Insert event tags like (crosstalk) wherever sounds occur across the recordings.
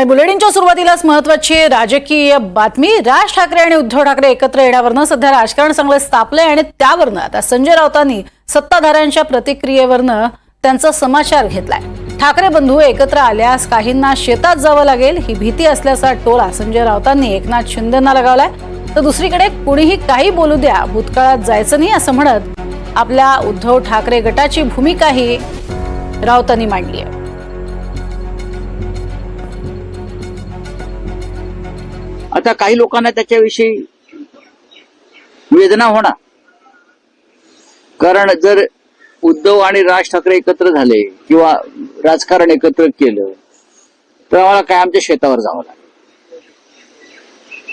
आणि बुलेटिनच्या सुरुवातीलाच महत्वाची राजकीय बातमी. राज ठाकरे आणि उद्धव ठाकरे एकत्र येण्यावरनं सध्या राजकारण चांगलं तापलंय आणि त्यावरनं आता संजय राऊतांनी सत्ताधाऱ्यांच्या प्रतिक्रियेवरनं त्यांचा समाचार घेतलाय. ठाकरे बंधू एकत्र आल्यास काहींना शेतात जावं लागेल ही भीती असल्याचा टोला संजय राऊतांनी एकनाथ शिंदेना लगावलाय. तर दुसरीकडे कुणीही काही बोलू द्या भूतकाळात जायचं नाही असं म्हणत आपल्या उद्धव ठाकरे गटाची भूमिकाही राऊतांनी मांडली आहे आता काही लोकांना त्याच्याविषयी वेदना होणार. कारण जर उद्धव आणि राज ठाकरे एकत्र झाले किंवा राजकारण एकत्र केलं तर आम्हाला कायमच्या शेतावर जावं लागेल.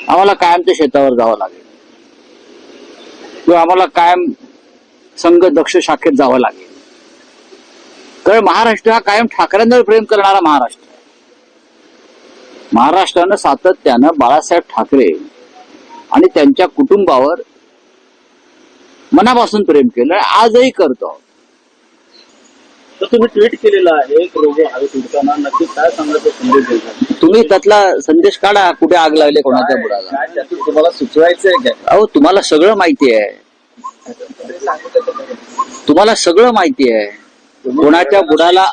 आम्हाला कायमच्या शेतावर जावं लागेल. किंवा आम्हाला कायम संघ दक्ष शाखेत जावं लागेल. कारण महाराष्ट्र हा कायम ठाकरेंवर प्रेम करणारा महाराष्ट्र महाराष्ट्रानं सातत्यानं बाळासाहेब ठाकरे आणि त्यांच्या कुटुंबावर मनापासून प्रेम केलं आणि आजही करतो तर तुम्ही ट्विट केलेलं आहे रोगे हवेत उडताना नक्की काय सांगायचं संदेश तुम्ही त्यातला संदेश काढा कुठे आग लागली कोणाच्या बुडाला. तुम्हाला सुचवायचंय काय? अहो तुम्हाला सगळं माहिती आहे. तुम्हाला सगळं माहिती आहे. कोणाच्या बुडाला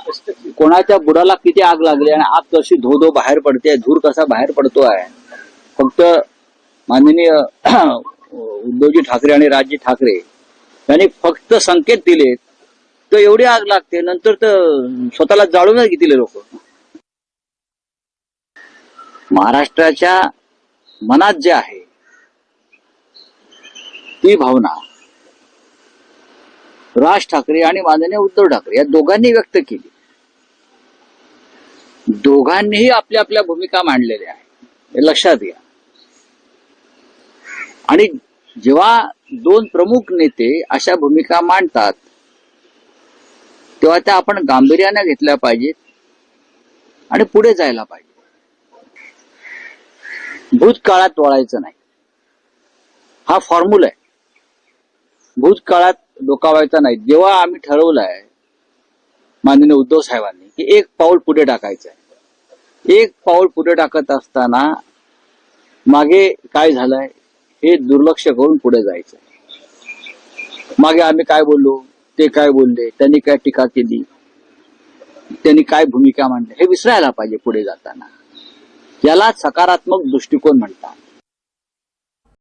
कोणाच्या बुडाला किती आग लागली आणि आग कशी धो धो बाहेर पडते धूर कसा बाहेर पडतो आहे फक्त माननीय (clears throat) उद्धवजी ठाकरे आणि राजजी ठाकरे यांनी फक्त संकेत दिले तर एवढी आग लागते नंतर तर स्वतःला जाळूनच घेतले लोक. महाराष्ट्राच्या मनात जे आहे ती भावना राज ठाकरे आणि माननीय उद्धव ठाकरे या दोघांनी व्यक्त केली. दोघांनीही आपल्या आपल्या भूमिका मांडलेल्या आहेत. हे लक्षात घ्या. आणि जेव्हा दोन प्रमुख नेते अशा भूमिका मांडतात तेव्हा त्या आपण गांभीर्याने घेतल्या पाहिजेत आणि पुढे जायला पाहिजे. भूतकाळात वळायचं नाही. हा फॉर्म्युला आहे. भूतकाळात डोकावायचा नाही. जेव्हा आम्ही ठरवलंय माननीय उद्धव साहेबांनी की एक पाऊल पुढे टाकायचं आहे. एक पाऊल पुढे टाकत असताना मागे काय झालंय हे दुर्लक्ष करून पुढे जायचं मागे आम्ही काय बोललो ते काय बोलले त्यांनी काय टीका केली त्यांनी काय भूमिका मांडली हे विसरायला पाहिजे पुढे जाताना. याला सकारात्मक दृष्टिकोन म्हणतात.